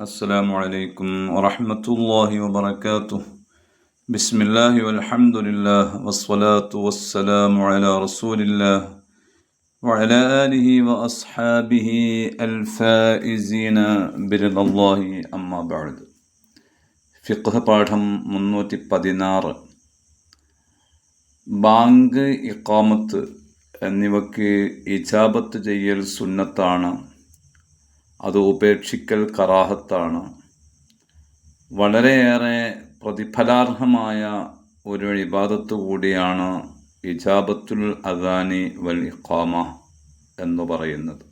السلام عليكم ورحمة الله وبركاته بسم الله والحمد لله والصلاة والسلام على رسول الله وعلى آله وأصحابه الفائزين برضا الله أما بعد ഫിഖ് പാഠം മുന്നൂറ്റി പതിനാറ് ബാങ്ക് ഇക്കാമത്ത് എന്നിവയ്ക്ക് ഇജാബത്ത് ചെയ്യൽ സുന്നത്താണ് അത് ഉപേക്ഷിക്കൽ കറാഹത്താണ്. വളരെയേറെ പ്രതിഫലാർഹമായ ഒരു ഇബാദത്ത് കൂടിയാണ് ഇജാബത്തുൽ അദാനി വൽ ഇഖാമ എന്ന് പറയുന്നത്.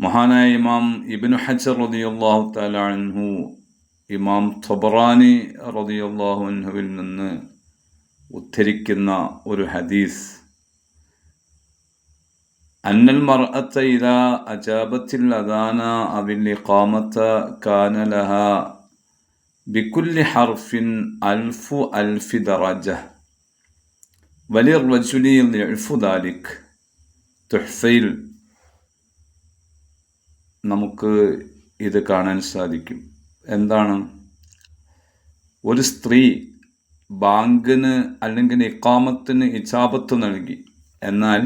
മഹാനായ ഇമാം ഇബിനു ഹജർ റതിയുള്ളാഹു തലാൻഹു ഇമാം തൊബറാനി റതിയുള്ളാഹുഹുവിൽ നിന്ന് ഉദ്ധരിക്കുന്ന ഒരു ഹദീസ് أن المرأة إذا أجابت الأذان أو الإقامة كان لها بكل حرف ألف ألف درجة وللرجل ضعف ذلك തുഹ്ഫയിൽ നമുക്ക് ഇത് കാണാൻ സാധിക്കും എന്താണ് ഒരു സ്ത്രീ ബാങ്കിന് അല്ലെങ്കിൽ ഇക്കാമത്തിന് ഇജാബത്ത് നൽകി എന്നാൽ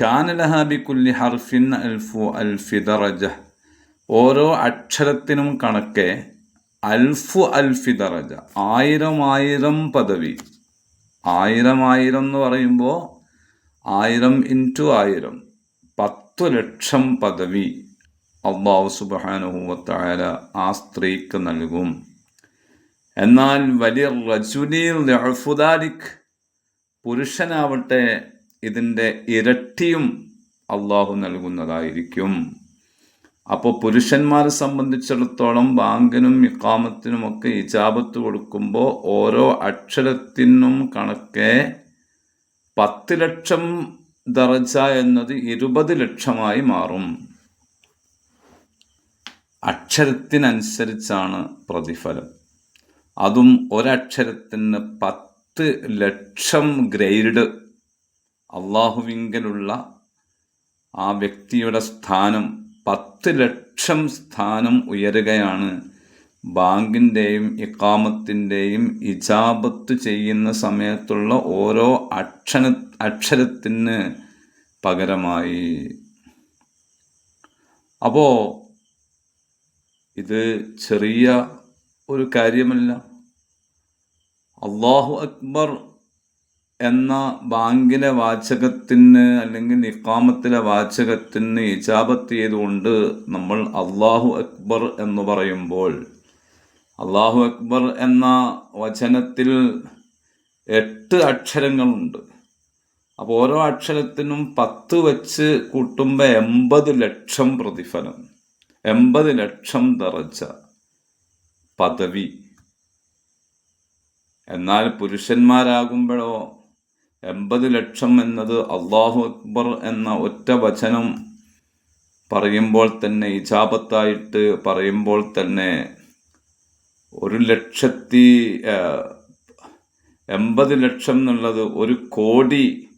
കാനലഹാബിക്കുല്ലി ഹർഫിൻ അൽഫു അൽഫി ദറജ. ഓരോ അക്ഷരത്തിനും കണക്കെ അൽഫു അൽഫി ദറജ. ആയിരം ആയിരം പദവി. ആയിരം ആയിരം എന്ന് പറയുമ്പോൾ ആയിരം ഇന്റു ആയിരം. പത്തു ലക്ഷം പദവി അള്ളാഹു സുബാനുഹൂവത്തായ ആ സ്ത്രീക്ക് നൽകും. എന്നാൽ വലിയ റജുലിൽ പുരുഷനാവട്ടെ ഇതിന്റെ ഇരട്ടിയും അള്ളാഹു നൽകുന്നതായിരിക്കും. അപ്പോൾ പുരുഷന്മാരെ സംബന്ധിച്ചിടത്തോളം ബാങ്കിനും ഇക്കാമത്തിനുമൊക്കെ ഇജാബത്ത് കൊടുക്കുമ്പോൾ ഓരോ അക്ഷരത്തിനും കണക്കെ പത്ത് ലക്ഷം ദറജ എന്നത് ഇരുപത് ലക്ഷമായി മാറും. അക്ഷരത്തിനനുസരിച്ചാണ് പ്രതിഫലം. അതും ഒരക്ഷരത്തിന് പത്ത് ലക്ഷം ഗ്രേഡ് അള്ളാഹുവിങ്കലുള്ള ആ വ്യക്തിയുടെ സ്ഥാനം പത്ത് ലക്ഷം സ്ഥാനം ഉയരുകയാണ്. ബാങ്കിന്റെയും ഇക്കാമത്തിന്റെയും ഇജാബത്ത് ചെയ്യുന്ന സമയത്തുള്ള ഓരോ അക്ഷര അക്ഷരത്തിന് പകരമായി. അപ്പോൾ ഇത് ചെറിയ ഒരു കാര്യമല്ല. അള്ളാഹു അക്ബർ എന്ന ബാങ്കിലെ വാചകത്തിന് അല്ലെങ്കിൽ ഇക്കാമത്തിലെ വാചകത്തിന് ഇജാബത്ത് ചെയ്തുകൊണ്ട് നമ്മൾ അള്ളാഹു അക്ബർ എന്ന് പറയുമ്പോൾ അള്ളാഹു അക്ബർ എന്ന വചനത്തിൽ എട്ട് അക്ഷരങ്ങളുണ്ട്. അപ്പോൾ ഓരോ അക്ഷരത്തിനും പത്ത് വെച്ച് കൂട്ടുമ്പോൾ എൺപത് ലക്ഷം പ്രതിഫലം എൺപത് ലക്ഷം തറച്ച പദവി. എന്നാൽ പുരുഷന്മാരാകുമ്പോഴോ എൺപത് ലക്ഷം എന്നത് അള്ളാഹു അക്ബർ എന്ന ഒറ്റ വചനം പറയുമ്പോൾ തന്നെ ഇജാബത്തായിട്ട് പറയുമ്പോൾ തന്നെ ഒരു ലക്ഷത്തി എൺപത് ലക്ഷം എന്നുള്ളത് ഒരു കോടി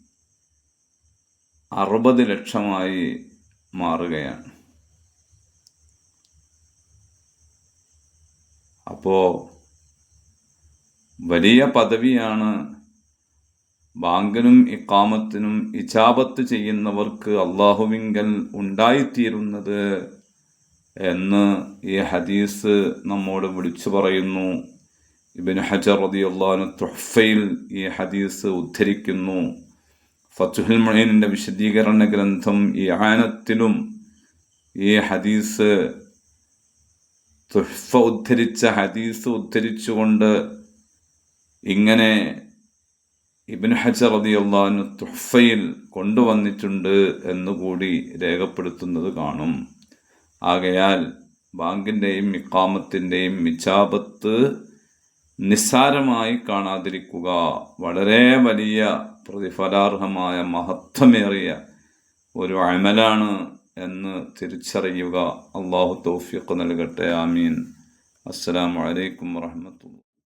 അറുപത് ലക്ഷമായി മാറുകയാണ്. അപ്പോ വലിയ പദവിയാണ് ബാങ്കിനും ഇക്കാമത്തിനും ഇജാബത്ത് ചെയ്യുന്നവർക്ക് അള്ളാഹുവിങ്കൽ ഉണ്ടായിത്തീരുന്നത് എന്ന് ഈ ഹദീസ് നമ്മോട് വിളിച്ചു പറയുന്നു. ഇബിൻ ഹജർ റതി അള്ളാഹു തുഹഫയിൽ ഈ ഹദീസ് ഉദ്ധരിക്കുന്നു. ഫത്തുഹുൽ മൊഹീനിന്റെ വിശദീകരണ ഗ്രന്ഥം ഈ ആനത്തിലും ഈ ഹദീസ് തുഹഫ ഉദ്ധരിച്ച ഹദീസ് ഉദ്ധരിച്ചുകൊണ്ട് ഇങ്ങനെ ഇബിൻ ഹജർ റതി അള്ളഹാനു തുഹഫയിൽ കൊണ്ടുവന്നിട്ടുണ്ട് എന്നുകൂടി രേഖപ്പെടുത്തുന്നത് കാണും. ആകയാൽ ബാങ്കിന്റെയും ഇക്കാമത്തിന്റെയും മിച്ചാപത്ത് നിസ്സാരമായി കാണാതിരിക്കുക വളരെ വലിയ പ്രതിഫലാർഹമായ മഹത്വമേറിയ ഒരു അമലാണ് എന്ന് തിരിച്ചറിയുക. അള്ളാഹു തൗഫിഖ് നൽകട്ടെ. ആമീൻ. അസ്സാം വലൈക്കും വാഹമത്തുള്ള